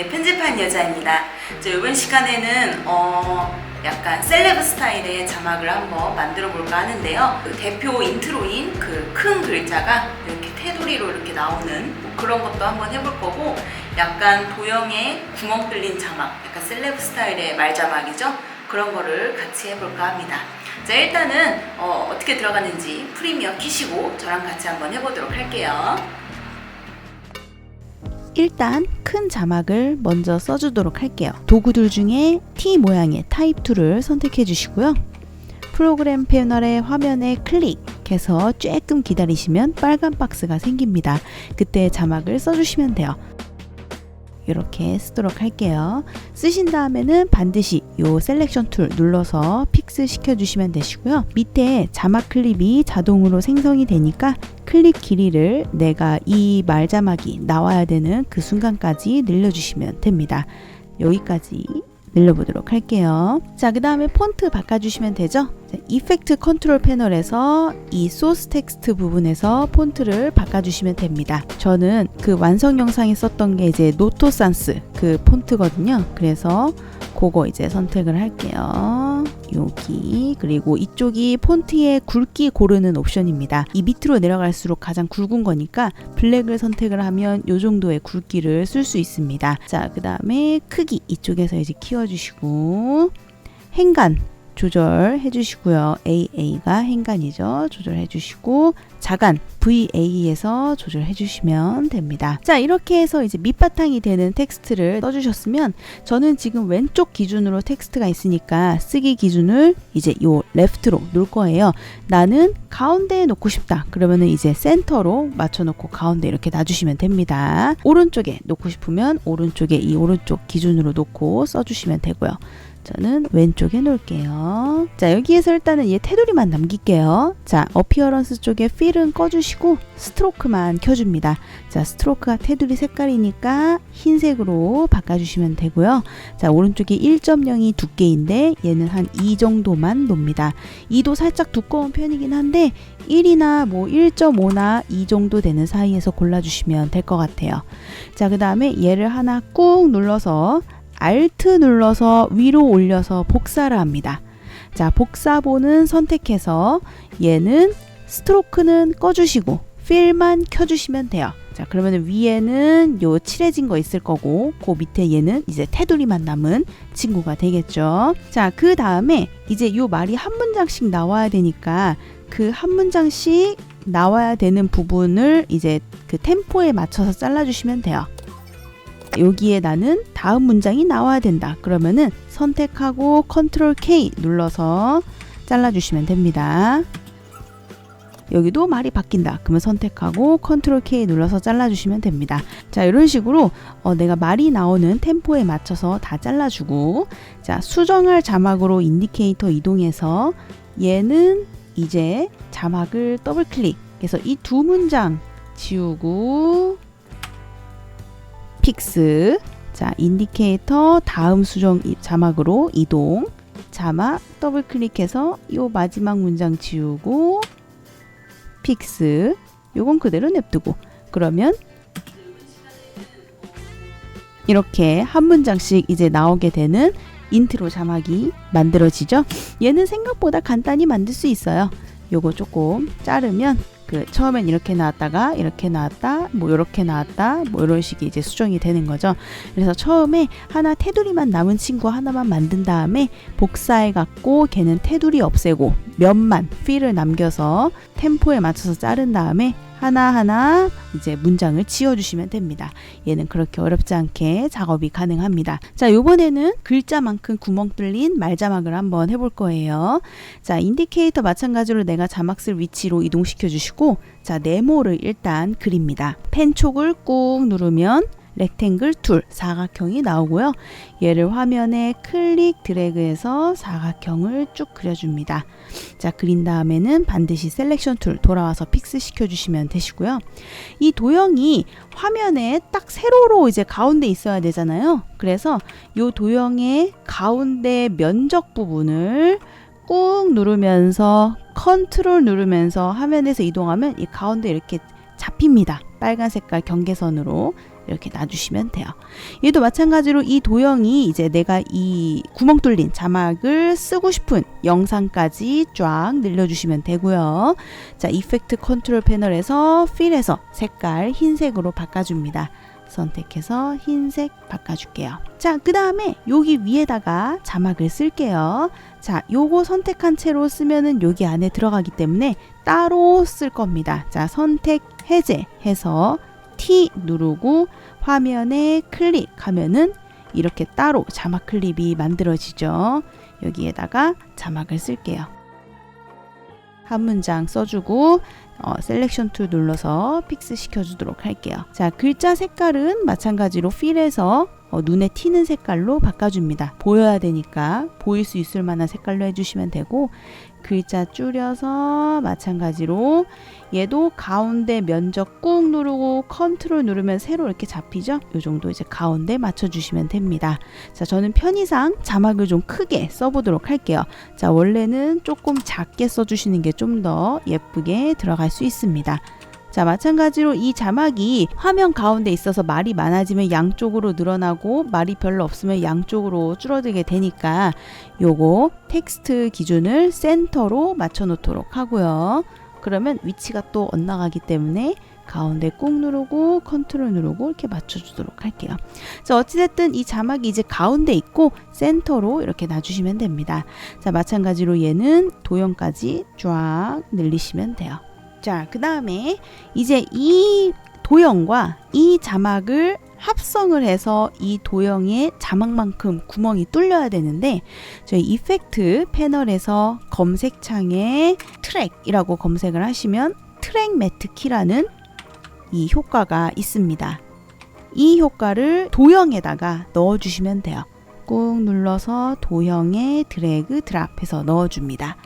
네, 편집한 여자입니다. 자, 이번 시간에는 어, 약간 셀레브 스타일의 자막을 한번 만들어 볼까 하는데요. 그 대표 인트로인 그 큰 글자가 이렇게 테두리로 이렇게 나오는 뭐 그런 것도 한번 해볼 거고 약간 도형에 구멍 뚫린 자막, 약간 셀레브 스타일의 말 자막이죠. 그런 거를 같이 해볼까 합니다. 자, 일단은 어, 어떻게 들어가는지 프리미어 키시고 저랑 같이 한번 해보도록 할게요. 일단 큰 자막을 먼저 써주도록 할게요. 도구들 중에 T 모양의 타입 툴을 선택해 주시고요. 프로그램 패널의 화면에 클릭해서 조금 기다리시면 빨간 박스가 생깁니다. 그때 자막을 써주시면 돼요. 이렇게 쓰도록 할게요. 쓰신 다음에는 반드시 이 셀렉션 툴 눌러서 픽스 시켜주시면 되시고요. 밑에 자막 클립이 자동으로 생성이 되니까 클립 길이를 내가 이 말 자막이 나와야 되는 그 순간까지 늘려주시면 됩니다. 여기까지 늘려보도록 할게요. 자, 그 다음에 폰트 바꿔주시면 되죠. 자, 이펙트 컨트롤 패널에서 이 소스 텍스트 부분에서 폰트를 바꿔주시면 됩니다. 저는 그 완성 영상에 썼던 게 이제 노토 산스 그 폰트거든요. 그래서 그거 이제 선택을 할게요. 여기 그리고 이쪽이 폰트의 굵기 고르는 옵션입니다. 이 밑으로 내려갈수록 가장 굵은 거니까 블랙을 선택을 하면 이 정도의 굵기를 쓸 수 있습니다. 자, 그 다음에 크기 이쪽에서 이제 키워주시고 행간 조절해 주시고요. AA가 행간이죠. 조절해 주시고 자간 VA에서 조절해 주시면 됩니다. 자, 이렇게 해서 이제 밑바탕이 되는 텍스트를 써 주셨으면 저는 지금 왼쪽 기준으로 텍스트가 있으니까 쓰기 기준을 이제 요 레프트로 놓을 거예요. 나는 가운데에 놓고 싶다. 그러면은 이제 센터로 맞춰 놓고 가운데 이렇게 놔 주시면 됩니다. 오른쪽에 놓고 싶으면 오른쪽에 이 오른쪽 기준으로 놓고 써 주시면 되고요. 저는 왼쪽에 놓을게요. 자, 여기에서 일단은 얘 테두리만 남길게요. 자, 어피어런스 쪽에 필은 꺼주시고 스트로크만 켜줍니다. 자, 스트로크가 테두리 색깔이니까 흰색으로 바꿔주시면 되고요. 자, 오른쪽에 1.0이 두께인데 얘는 한 2 정도만 놓습니다. 2도 살짝 두꺼운 편이긴 한데 1이나 뭐 1.5나 2 정도 되는 사이에서 골라주시면 될 것 같아요. 자, 그 다음에 얘를 하나 꾹 눌러서 Alt 눌러서 위로 올려서 복사를 합니다. 자, 복사본은 선택해서 얘는 스트로크는 꺼주시고 필만 켜주시면 돼요. 자, 그러면 위에는 요 칠해진 거 있을 거고, 그 밑에 얘는 이제 테두리만 남은 친구가 되겠죠. 자, 그 다음에 이제 요 말이 한 문장씩 나와야 되니까 그 한 문장씩 나와야 되는 부분을 이제 그 템포에 맞춰서 잘라주시면 돼요. 여기에 나는 다음 문장이 나와야 된다. 그러면은 선택하고 컨트롤 K 눌러서 잘라주시면 됩니다. 여기도 말이 바뀐다. 그러면 선택하고 컨트롤 K 눌러서 잘라주시면 됩니다. 자, 이런 식으로 어, 내가 말이 나오는 템포에 맞춰서 다 잘라주고 자, 수정할 자막으로 인디케이터 이동해서 얘는 이제 자막을 더블 클릭 해서 이 두 문장 지우고 픽스. 자 인디케이터 다음 수정 자막으로 이동. 자막 더블 클릭해서 이 마지막 문장 지우고 픽스. 요건 그대로 냅두고. 그러면 이렇게 한 문장씩 이제 나오게 되는 인트로 자막이 만들어지죠? 얘는 생각보다 간단히 만들 수 있어요. 요거 조금 자르면 그 처음엔 이렇게 나왔다가 이렇게 나왔다 뭐 이렇게 나왔다 뭐 이런 식이 이제 수정이 되는 거죠. 그래서 처음에 하나 테두리만 남은 친구 하나만 만든 다음에 복사해 갖고 걔는 테두리 없애고 면만 필을 남겨서 템포에 맞춰서 자른 다음에 하나하나 이제 문장을 지워주시면 됩니다. 얘는 그렇게 어렵지 않게 작업이 가능합니다. 자, 요번에는 글자만큼 구멍 뚫린 말자막을 한번 해볼 거예요. 자, 인디케이터 마찬가지로 내가 자막 쓸 위치로 이동시켜 주시고, 자, 네모를 일단 그립니다. 펜촉을 꾹 누르면 렉탱글 툴 사각형이 나오고요. 얘를 화면에 클릭 드래그해서 사각형을 쭉 그려줍니다. 자 그린 다음에는 반드시 셀렉션 툴 돌아와서 픽스 시켜주시면 되시고요. 이 도형이 화면에 딱 세로로 이제 가운데 있어야 되잖아요. 그래서 이 도형의 가운데 면적 부분을 꾹 누르면서 컨트롤 누르면서 화면에서 이동하면 이 가운데 이렇게 잡힙니다. 빨간 색깔 경계선으로 이렇게 놔주시면 돼요. 얘도 마찬가지로 이 도형이 이제 내가 이 구멍 뚫린 자막을 쓰고 싶은 영상까지 쫙 늘려주시면 되고요. 자, 이펙트 컨트롤 패널에서 필에서 색깔 흰색으로 바꿔줍니다. 선택해서 흰색 바꿔줄게요. 자, 그 다음에 여기 위에다가 자막을 쓸게요. 자, 요거 선택한 채로 쓰면은 여기 안에 들어가기 때문에 따로 쓸 겁니다. 자, 선택 해제 해서 T 누르고 화면에 클릭하면은 이렇게 따로 자막 클립이 만들어지죠. 여기에다가 자막을 쓸게요. 한 문장 써주고 어, 셀렉션 툴 눌러서 픽스 시켜주도록 할게요. 자, 글자 색깔은 마찬가지로 필에서 어, 눈에 튀는 색깔로 바꿔줍니다. 보여야 되니까 보일 수 있을 만한 색깔로 해주시면 되고 글자 줄여서 마찬가지로 얘도 가운데 면적 꾹 누르고 컨트롤 누르면 세로 이렇게 잡히죠? 이 정도 이제 가운데 맞춰주시면 됩니다. 자, 저는 편의상 자막을 좀 크게 써보도록 할게요. 자, 원래는 조금 작게 써주시는 게 좀 더 예쁘게 들어갈 수 있습니다. 자, 마찬가지로 이 자막이 화면 가운데 있어서 말이 많아지면 양쪽으로 늘어나고 말이 별로 없으면 양쪽으로 줄어들게 되니까 요거 텍스트 기준을 센터로 맞춰 놓도록 하고요. 그러면 위치가 또 엇나가기 때문에 가운데 꾹 누르고 컨트롤 누르고 이렇게 맞춰주도록 할게요. 자, 어찌됐든 이 자막이 이제 가운데 있고 센터로 이렇게 놔주시면 됩니다. 자, 마찬가지로 얘는 도형까지 쫙 늘리시면 돼요. 자, 그 다음에 이제 이 도형과 이 자막을 합성을 해서 이 도형의 자막만큼 구멍이 뚫려야 되는데 저희 이펙트 패널에서 검색창에 트랙이라고 검색을 하시면 트랙 매트 키라는 이 효과가 있습니다. 이 효과를 도형에다가 넣어주시면 돼요. 꾹 눌러서 도형에 드래그 드랍해서 넣어줍니다.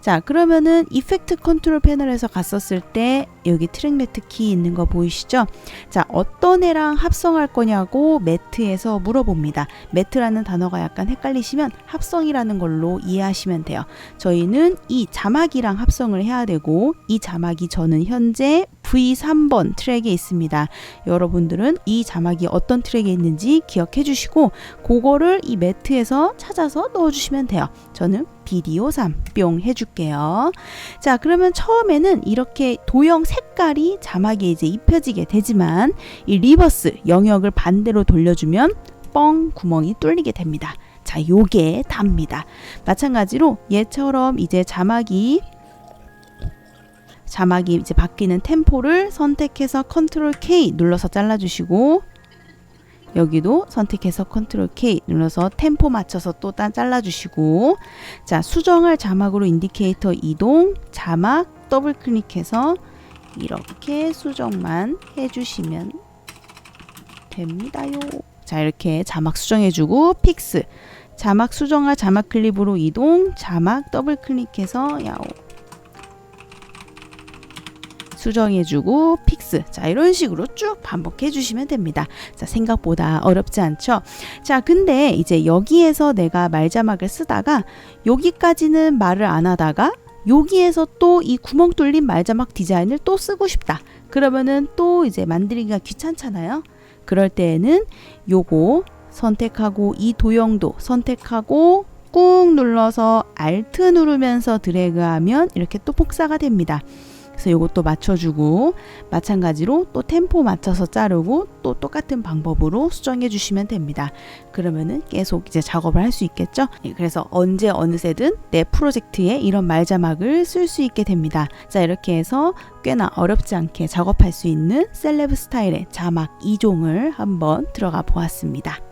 자 그러면은 이펙트 컨트롤 패널에서 갔었을 때 여기 트랙 매트 키 있는 거 보이시죠? 자 어떤 애랑 합성할 거냐고 매트에서 물어봅니다. 매트라는 단어가 약간 헷갈리시면 합성이라는 걸로 이해하시면 돼요. 저희는 이 자막이랑 합성을 해야 되고 이 자막이 저는 현재 V3번 트랙에 있습니다. 여러분들은 이 자막이 어떤 트랙에 있는지 기억해 주시고 그거를 이 매트에서 찾아서 넣어 주시면 돼요. 저는 비디오 3 뿅 해줄게요. 자, 그러면 처음에는 이렇게 도형 색깔이 자막에 이제 입혀지게 되지만 이 리버스 영역을 반대로 돌려주면 뻥 구멍이 뚫리게 됩니다. 자, 요게 답니다. 마찬가지로 얘처럼 이제 자막이 자막이 이제 바뀌는 템포를 선택해서 컨트롤 K 눌러서 잘라주시고 여기도 선택해서 컨트롤 K 눌러서 템포 맞춰서 또딴 잘라주시고 자 수정할 자막으로 인디케이터 이동 자막 더블 클릭해서 이렇게 수정만 해주시면 됩니다요. 자 이렇게 자막 수정해주고 픽스 자막 수정할 자막 클립으로 이동 자막 더블 클릭해서 야오 수정해주고 픽스. 자 이런 식으로 쭉 반복해 주시면 됩니다. 자 생각보다 어렵지 않죠? 자 근데 이제 여기에서 내가 말자막을 쓰다가 여기까지는 말을 안 하다가 여기에서 또 이 구멍 뚫린 말자막 디자인을 또 쓰고 싶다. 그러면은 또 이제 만들기가 귀찮잖아요? 그럴 때에는 요거 선택하고 이 도형도 선택하고 꾹 눌러서 Alt 누르면서 드래그하면 이렇게 또 복사가 됩니다. 그래서 이것도 맞춰주고 마찬가지로 또 템포 맞춰서 자르고 또 똑같은 방법으로 수정해 주시면 됩니다. 그러면은 계속 이제 작업을 할 수 있겠죠. 예, 그래서 언제 어느새든 내 프로젝트에 이런 말자막을 쓸 수 있게 됩니다. 자 이렇게 해서 꽤나 어렵지 않게 작업할 수 있는 셀레브 스타일의 자막 2종을 한번 들어가 보았습니다.